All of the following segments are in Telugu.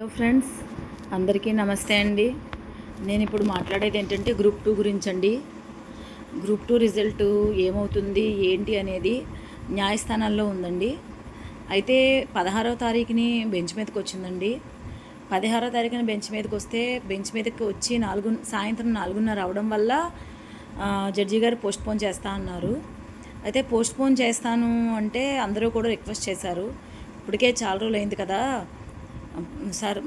హలో ఫ్రెండ్స్ అందరికీ నమస్తే అండి. నేను ఇప్పుడు మాట్లాడేది ఏంటంటే గ్రూప్ టూ గురించి అండి గ్రూప్ టూ రిజల్ట్ ఏమవుతుంది ఏంటి అనేది న్యాయస్థానాల్లో ఉందండి. అయితే పదహారవ తారీఖుని బెంచ్ మీదకి వచ్చిందండి. పదహారో తారీఖున బెంచ్ మీదకి వస్తే బెంచ్ మీదకి వచ్చి నాలుగు సాయంత్రం నాలుగున్నర అవడం వల్ల జడ్జి గారు పోస్ట్ పోన్ చేస్తా అన్నారు. అయితే పోస్ట్ పోన్ చేస్తాను అంటే అందరూ కూడా రిక్వెస్ట్ చేశారు. ఇప్పటికే చాలా రోజులు అయింది కదా సార్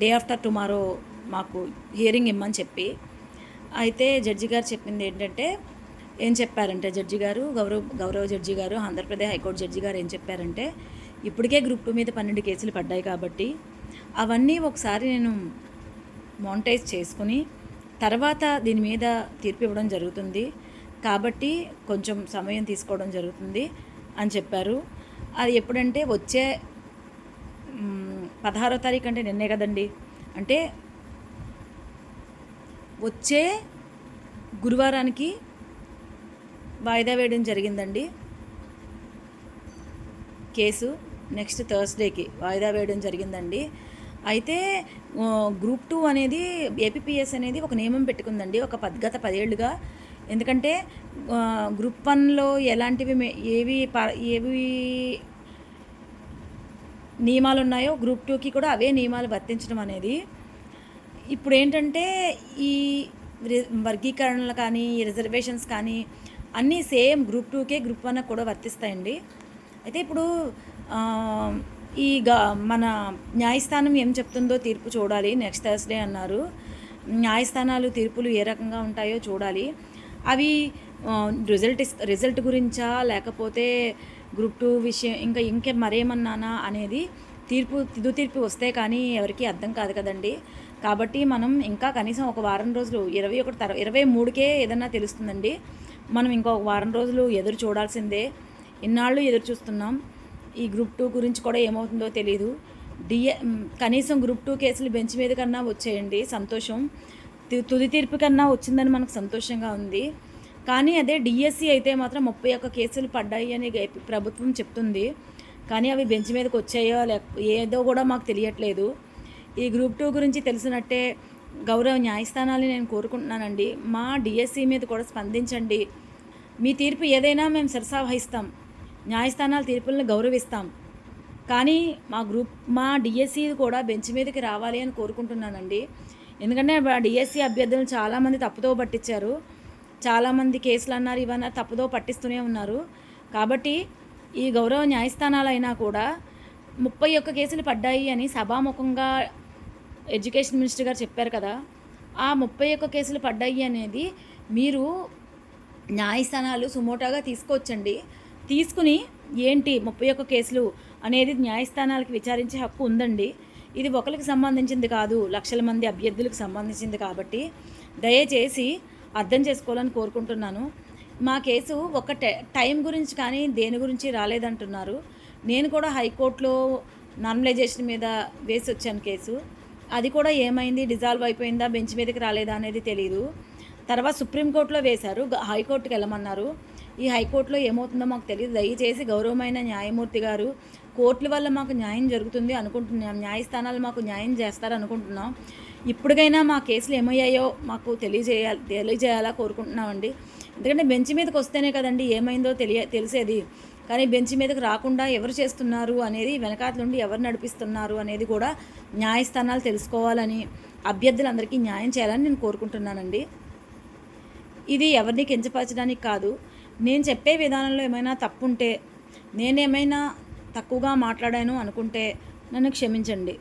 డే ఆఫ్టర్ టుమారో మాకు హియరింగ్ ఇమ్మని చెప్పి అయితే జడ్జి గారు చెప్పింది ఏంటంటే ఏం చెప్పారంటే జడ్జి గారు గౌరవ గౌరవ జడ్జి గారు ఆంధ్రప్రదేశ్ హైకోర్టు జడ్జి గారు ఏం చెప్పారంటే ఇప్పటికే గ్రూప్ టూ మీద పన్నెండు కేసులు పడ్డాయి కాబట్టి అవన్నీ ఒకసారి నేను మానిటైజ్ చేసుకుని తర్వాత దీని మీద తీర్పు ఇవ్వడం జరుగుతుంది. కాబట్టి కొంచెం సమయం తీసుకోవడం జరుగుతుంది అని చెప్పారు. అది ఎప్పుడంటే వచ్చే పదహారో తారీఖు అంటే నిన్నే కదండి. అంటే వచ్చే గురువారానికి వాయిదా వేయడం జరిగిందండి. కేసు నెక్స్ట్ థర్స్డేకి వాయిదా వేయడం జరిగిందండి. అయితే గ్రూప్ టూ అనేది ఏపీపీఎస్ అనేది ఒక నియమం పెట్టుకుందండి. ఒక పద్ గత పదేళ్ళుగా. ఎందుకంటే గ్రూప్ వన్లో ఎలాంటివి మే- ఏవి ప- ఏవి నియమాలు ఉన్నాయో గ్రూప్ టూకి కూడా అవే నియమాలు వర్తించడం అనేది. ఇప్పుడు ఏంటంటే ఈ రి- వర్గీకరణలు కానీ ఈ రిజర్వేషన్స్ కానీ అన్నీ సేమ్ గ్రూప్ టూకే గ్రూప్ వన్ కూడా వర్తిస్తాయండి. అయితే ఇప్పుడు ఈ గా మన న్యాయస్థానం ఏం చెప్తుందో తీర్పు చూడాలి నెక్స్ట్ థర్స్డే అన్నారు. న్యాయస్థానాలు తీర్పులు ఏ రకంగా ఉంటాయో చూడాలి. అవి రిజల్ట్ ఇస్ రిజల్ట్ గురించా లేకపోతే గ్రూప్ టూ విషయం ఇంకా ఇంకే మరేమన్నానా అనేది తీర్పు తిదు తీర్పు వస్తే కానీ ఎవరికి అర్థం కాదు కదండి. కాబట్టి మనం ఇంకా కనీసం ఒక వారం రోజులు ఇరవై ఒకటి తర్వాత ఇరవై మూడుకే ఏదన్నా తెలుస్తుందండి. మనం ఇంకో వారం రోజులు ఎదురు చూడాల్సిందే. ఇన్నాళ్ళు ఎదురు చూస్తున్నాం. ఈ గ్రూప్ టూ గురించి కూడా ఏమవుతుందో తెలియదు డిఏ కనీసం గ్రూప్ టూ కేసులు బెంచ్ మీద కన్నా వచ్చేయండి సంతోషం. తు- తుది తీర్పు కన్నా వచ్చిందని మనకు సంతోషంగా ఉంది. కానీ అదే డిఎస్సి అయితే మాత్రం ముప్పై ఒక్క కేసులు పడ్డాయి అని ప్రభుత్వం చెప్తుంది. కానీ అవి బెంచ్ మీదకి వచ్చాయో లేక ఏదో కూడా మాకు తెలియట్లేదు. ఈ గ్రూప్ టూ గురించి తెలిసినట్టే గౌరవ న్యాయస్థానాన్ని నేను కోరుకుంటున్నానండి. మా డిఎస్సి మీద కూడా స్పందించండి. మీ తీర్పు ఏదైనా మేము సరసావహిస్తాం న్యాయస్థానాల తీర్పులను గౌరవిస్తాం. కానీ మా గ్రూప్ మా డిఎస్సి కూడా బెంచ్ మీదకి రావాలి అని కోరుకుంటున్నానండి. ఎందుకంటే డిఎస్సి అభ్యర్థులను చాలామంది తప్పుతో పట్టించారు. చాలామంది కేసులు అన్నారు ఇవన్నీ తప్పుదో పట్టిస్తూనే ఉన్నారు. కాబట్టి ఈ గౌరవ న్యాయస్థానాలైనా కూడా ముప్పై ఒక్క కేసులు పడ్డాయి అని సభాముఖంగా ఎడ్యుకేషన్ మినిస్టర్ గారు చెప్పారు కదా. ఆ ముప్పై ఒక్క కేసులు పడ్డాయి అనేది మీరు న్యాయస్థానాలు సుమోటాగా తీసుకోవచ్చండి తీసుకుని ఏంటి ముప్పై ఒక్క కేసులు అనేది న్యాయస్థానాలకు విచారించే హక్కు ఉందండి. ఇది ఒకరికి సంబంధించింది కాదు లక్షల మంది అభ్యర్థులకు సంబంధించింది కాబట్టి దయచేసి అర్థం చేసుకోవాలని కోరుకుంటున్నాను. మా కేసు ఒక టైం గురించి కానీ దేని గురించి రాలేదంటున్నారు. నేను కూడా హైకోర్టులో నార్మలైజేషన్ మీద వేసి వచ్చాను కేసు. అది కూడా ఏమైంది? డిజాల్వ్ అయిపోయిందా? బెంచ్ మీదకి రాలేదా అనేది తెలియదు తర్వాత సుప్రీంకోర్టులో వేశారు. హైకోర్టుకి వెళ్ళమన్నారు. ఈ హైకోర్టులో ఏమవుతుందో మాకు తెలియదు దయచేసి గౌరవమైన న్యాయమూర్తి గారు కోర్టుల వల్ల మాకు న్యాయం జరుగుతుంది అనుకుంటున్నాం న్యాయస్థానాలు మాకు న్యాయం చేస్తారు అనుకుంటున్నాం. ఇప్పటికైనా మా కేసులు ఏమయ్యాయో మాకు తెలియజేయాలి తెలియజేయాలా కోరుకుంటున్నామండి. ఎందుకంటే బెంచ్ మీదకి వస్తేనే కదండి ఏమైందో తెలియ తెలిసేది. కానీ బెంచ్ మీదకి రాకుండా ఎవరు చేస్తున్నారు అనేది వెనకాతలుండి ఎవరు నడిపిస్తున్నారు అనేది కూడా న్యాయస్థానాలు తెలుసుకోవాలని అభ్యర్థులందరికీ న్యాయం చేయాలని నేను కోరుకుంటున్నానండి. ఇది ఎవరిని కించపరచడానికి కాదు. నేను చెప్పే విధానంలో ఏమైనా తప్పుంటే నేనేమైనా తక్కువగా మాట్లాడాను అనుకుంటే నన్ను క్షమించండి.